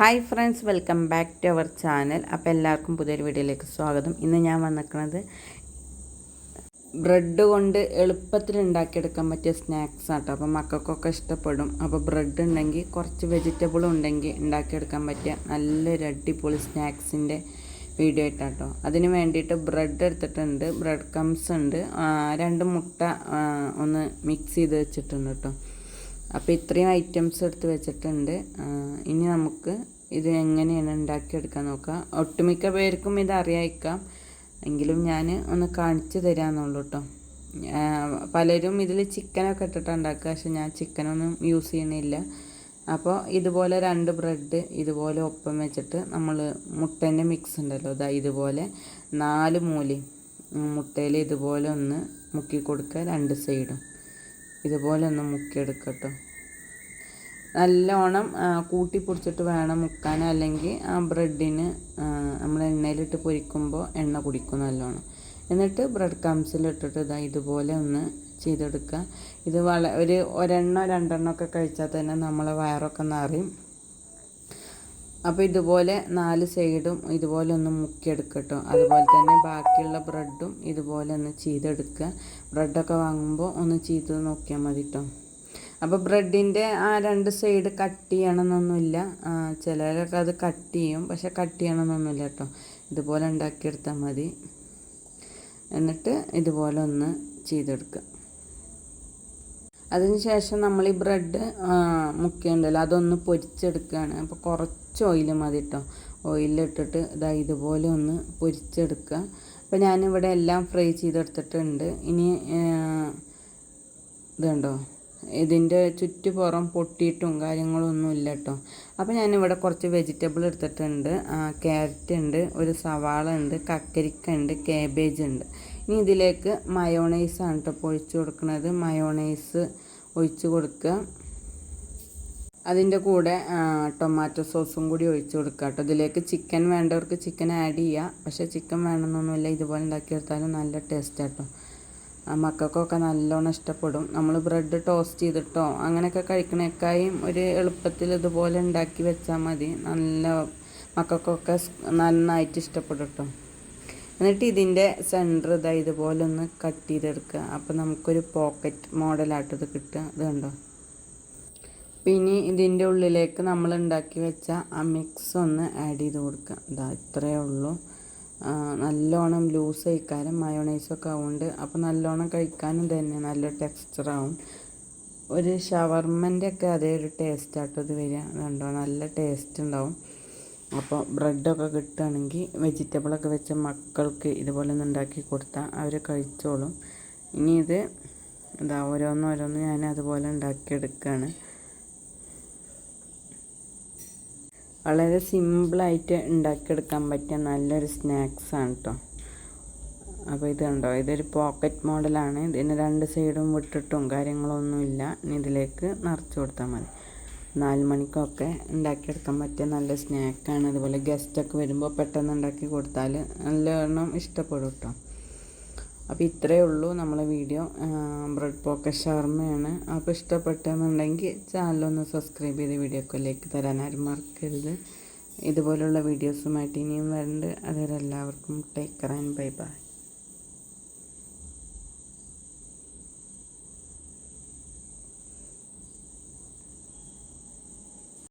Hi friends welcome back to our channel. അപ്പോൾ എല്ലാവർക്കും പുതിയൊരു വീഡിയോയിലേക്ക് സ്വാഗതം. ഇന്ന് ഞാൻ വന്നിരിക്കുന്നത് ബ്രെഡ് കൊണ്ട് എളുപ്പത്തിൽ ഉണ്ടാക്കിയെടുക്കാൻ പറ്റിയ സ്നാക്സ് ആട്ടോ. അപ്പോൾ മക്കൾക്കൊക്കെ ഇഷ്ടപ്പെടും. അപ്പോൾ ബ്രെഡ് ഉണ്ടെങ്കിൽ കുറച്ച് വെജിറ്റബിളും ഉണ്ടെങ്കിൽ ഉണ്ടാക്കിയെടുക്കാൻ പറ്റിയ നല്ലൊരു അടിപൊളി സ്നാക്സിന്റെ വീഡിയോ ആയിട്ടാട്ടോ. അതിന് വേണ്ടിയിട്ട് ബ്രെഡ് എടുത്തിട്ടുണ്ട് ബ്രെഡ് കംസ് ഉണ്ട്. രണ്ട് മുട്ട ഒന്ന് മിക്സ് ചെയ്ത് വെച്ചിട്ടുണ്ട് കേട്ടോ. അപ്പോൾ ഇത്രയും ഐറ്റംസ് എടുത്ത് വെച്ചിട്ടുണ്ട്. ഇനി നമുക്ക് ഇത് എങ്ങനെയാണ് ഉണ്ടാക്കിയെടുക്കാൻ നോക്കാം. ഒട്ടുമിക്ക പേർക്കും ഇത് അറിയായിക്കാം എങ്കിലും ഞാൻ ഒന്ന് കാണിച്ചു തരാമെന്നുള്ളൂ കേട്ടോ പലരും ഇതിൽ ചിക്കനൊക്കെ ഇട്ടിട്ട് ഉണ്ടാക്കുക. പക്ഷെ ഞാൻ ചിക്കനൊന്നും യൂസ് ചെയ്യണില്ല അപ്പോൾ ഇതുപോലെ രണ്ട് ബ്രെഡ് ഇതുപോലെ ഒപ്പം വെച്ചിട്ട് നമ്മൾ മുട്ടേന്റെ മിക്സ് ഉണ്ടല്ലോ. ഇതാ ഇതുപോലെ നാല് മൂലി. മുട്ടയിൽ ഇതുപോലെ ഒന്ന് മുക്കി കൊടുക്കുക രണ്ട് സൈഡും ഇതുപോലെ ഒന്ന് മുക്കിയെടുക്കട്ടോ. നല്ലോണം കൂട്ടി പൊടിച്ചിട്ട് വേണം മുക്കാൻ അല്ലെങ്കിൽ ആ ബ്രെഡിന് നമ്മൾ എണ്ണയിലിട്ട് പൊരിക്കുമ്പോൾ എണ്ണ കുടിക്കും നല്ലോണം. എന്നിട്ട് ബ്രെഡ് കംസിലിട്ടിട്ട് ഇതാ ഇതുപോലെ ഒന്ന് ചെയ്തെടുക്കുക. ഇത് വള ഒരു ഒരെണ്ണോ രണ്ടെണ്ണമൊക്കെ കഴിച്ചാൽ തന്നെ നമ്മളെ വയറൊക്കെ നിറയും. അപ്പോൾ ഇതുപോലെ നാല് സൈഡും ഇതുപോലെ ഒന്ന് മുക്കിയെടുക്കട്ടോ. അതുപോലെ തന്നെ ബാക്കിയുള്ള ബ്രെഡും ഇതുപോലെ ഒന്ന് ചെയ്തെടുക്കുക. ബ്രെഡൊക്കെ വാങ്ങുമ്പോൾ ഒന്ന് ചെയ്ത് നോക്കിയാൽ മതി കേട്ടോ അപ്പോൾ ബ്രെഡിന്റെ ആ രണ്ട് സൈഡ് കട്ട് ചെയ്യണമെന്നൊന്നുമില്ല. ചിലരൊക്കെ അത് കട്ട് ചെയ്യും പക്ഷെ കട്ട് ചെയ്യണമെന്നൊന്നുമില്ല കേട്ടോ. ഇതുപോലെ ഉണ്ടാക്കിയെടുത്താൽ മതി. എന്നിട്ട് ഇതുപോലെ ഒന്ന് ചെയ്തെടുക്കുക. അതിനുശേഷം നമ്മൾ ഈ ബ്രെഡ് മുക്കിയുണ്ടല്ലോ അതൊന്ന് പൊരിച്ചെടുക്കുകയാണ് അപ്പോൾ കുറച്ച് ഓയിൽ മതി കേട്ടോ ഓയിലിട്ടിട്ട് ഇതാ ഇതുപോലെ ഒന്ന് പൊരിച്ചെടുക്കുക അപ്പോൾ ഞാനിവിടെ എല്ലാം ഫ്രൈ ചെയ്തെടുത്തിട്ടുണ്ട്. ഇനി ഇതുണ്ടോ? ഇതിന്റെ ചുറ്റുപുറം പൊട്ടിയിട്ടും കാര്യങ്ങളൊന്നും ഇല്ല കേട്ടോ അപ്പോൾ ഞാനിവിടെ കുറച്ച് വെജിറ്റബിൾ എടുത്തിട്ടുണ്ട്. ക്യാരറ്റ് ഉണ്ട് ഒരു സവാള ഉണ്ട് കക്കരിക്ക ഉണ്ട് കാബേജ് ഉണ്ട്. ഇനി ഇതിലേക്ക് മയോണൈസ് ആണ് കേട്ടോ പൊഴിച്ചു കൊടുക്കുന്നത് മയോണൈസ് ഒഴിച്ച് കൊടുക്കുക. അതിന്റെ കൂടെ ടൊമാറ്റോ സോസും കൂടി ഒഴിച്ച് കൊടുക്കുക കേട്ടോ. ഇതിലേക്ക് ചിക്കൻ വേണ്ടവർക്ക് ചിക്കൻ ആഡ് ചെയ്യുക പക്ഷേ ചിക്കൻ വേണമെന്നൊന്നുമില്ല. ഇതുപോലെ ഉണ്ടാക്കിയെടുത്താലും നല്ല ടേസ്റ്റ് കേട്ടോ. മക്കൾക്കൊക്കെ നല്ലോണം ഇഷ്ടപ്പെടും. നമ്മൾ ബ്രെഡ് ടോസ്റ്റ് ചെയ്തിട്ടോ അങ്ങനെയൊക്കെ കഴിക്കണേക്കായും ഒരു എളുപ്പത്തിൽ ഇതുപോലെ ഉണ്ടാക്കി വെച്ചാൽ മതി. നല്ല മക്കൾക്കൊക്കെ നന്നായിട്ട് ഇഷ്ടപ്പെടും കേട്ടോ. എന്നിട്ട് ഇതിന്റെ സെന്റർ ഇതാ ഇതുപോലെ ഒന്ന് കട്ട് ചെയ്തെടുക്കുക. അപ്പോൾ നമുക്കൊരു പോക്കറ്റ് മോഡലായിട്ട് ഇത് കിട്ടുക. ഇത് കണ്ടോ? പിന്നെ ഇതിന്റെ ഉള്ളിലേക്ക് നമ്മൾ ഉണ്ടാക്കി വെച്ച ആ മിക്സ് ഒന്ന് ആഡ് ചെയ്ത് കൊടുക്കുക. ഇതാ ഇത്രയേ ഉള്ളൂ. നല്ലോണം ലൂസ് കഴിക്കാനും മയോണൈസൊക്കെ ആവുന്നുണ്ട് അപ്പോൾ നല്ലോണം കഴിക്കാനും തന്നെ നല്ല ടെക്സ്ചറാവും ഒരു ഷവർമന്റെ ഒക്കെ അതേ ഒരു ടേസ്റ്റ് ആട്ടോ ഇത് വരിക. കണ്ടോ? നല്ല ടേസ്റ്റ് ഉണ്ടാവും. അപ്പോൾ ബ്രെഡൊക്കെ കിട്ടുകയാണെങ്കിൽ വെജിറ്റബിളൊക്കെ വെച്ച മക്കൾക്ക് ഇതുപോലെ ഒന്ന് ഉണ്ടാക്കി കൊടുത്താൽ അവർ കഴിച്ചോളും. ഇനി ഇത് ഇതാ ഓരോന്നോരോന്ന് ഞാൻ അതുപോലെ ഉണ്ടാക്കിയെടുക്കുകയാണ്. വളരെ സിമ്പിളായിട്ട് ഉണ്ടാക്കിയെടുക്കാൻ പറ്റിയ നല്ലൊരു സ്നാക്സാണ് കേട്ടോ അപ്പോൾ ഇത് കണ്ടോ ഇതൊരു പോക്കറ്റ് മോഡലാണ്. ഇതിന് രണ്ട് സൈഡും വിട്ടിട്ടും കാര്യങ്ങളൊന്നുമില്ല. ഇനി ഇതിലേക്ക് നിറച്ച് കൊടുത്താൽ മതി. നാല് മണിക്കൊക്കെ ഉണ്ടാക്കിയെടുക്കാൻ പറ്റിയ നല്ല സ്നാക്കാണ്. അതുപോലെ ഗസ്റ്റൊക്കെ വരുമ്പോൾ പെട്ടെന്ന് ഉണ്ടാക്കി കൊടുത്താൽ നല്ലവണ്ണം ഇഷ്ടപ്പെടും കേട്ടോ. അപ്പോൾ ഇത്രയേ ഉള്ളൂ നമ്മളെ വീഡിയോ. ബ്രെഡ് പോക്ക ഷവർമയാണ്. അപ്പോൾ ഇഷ്ടപ്പെട്ടെന്നുണ്ടെങ്കിൽ ചാനലൊന്ന് സബ്സ്ക്രൈബ് ചെയ്ത് വീഡിയോക്ക് ലൈക്ക് തരാൻ ആരും മറക്കരുത്. ഇതുപോലുള്ള വീഡിയോസുമായിട്ട് ഇനിയും വരുന്നുണ്ട് അതുവരെ എല്ലാവർക്കും take care and bye bye